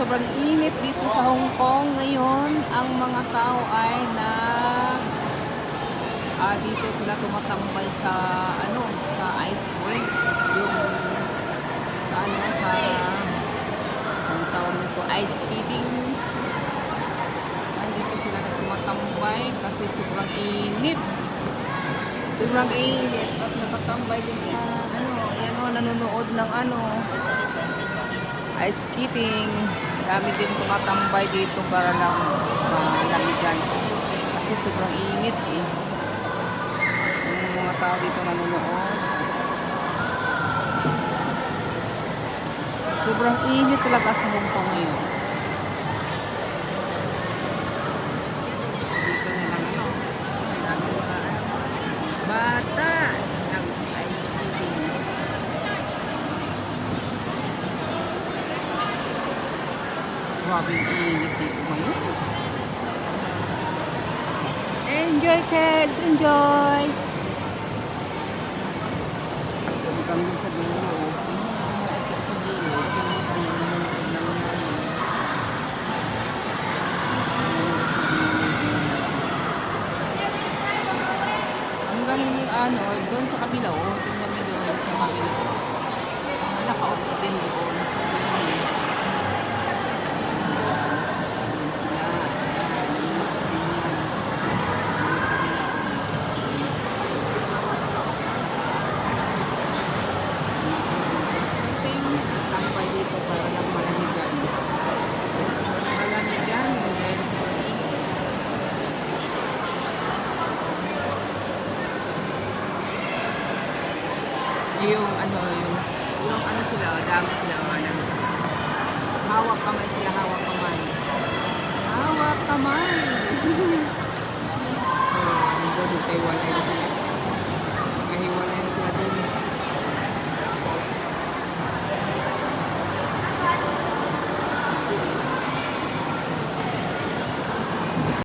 sobrang init dito sa Hong Kong ngayon, ang mga tao ay na ah, dito sila tumatambay sa ano, sa ice cream. Yung sa ano, sa ang tawag nito, ice skating. Nandito sila na tumatambay kasi sobrang init. Sobrang init at nakatambay din sa ano, yan o, nanonood ng ano, ice skating. Dami din tumatambay dito para lang malamigan. Kasi sobrang init eh. Yung mga tao dito nanonood. Sobrang init talaga sa Hong Kong ngayon. Dito nilang ano, dami mga ano, bata ng ice skating. Grabe yung init. Enjoy, kids! Enjoy! Doon sa dulo. Sa. Hanggang ano, doon sa kabila, oh. Tingnan mo doon sa kabila. Ah, Nakaupo din doon. Tambay dito para lang malamigan. Malamigan dahil sa init. Yung ano yung yung ano sila dami sila oh, nag hawak kamay sila hawak kamay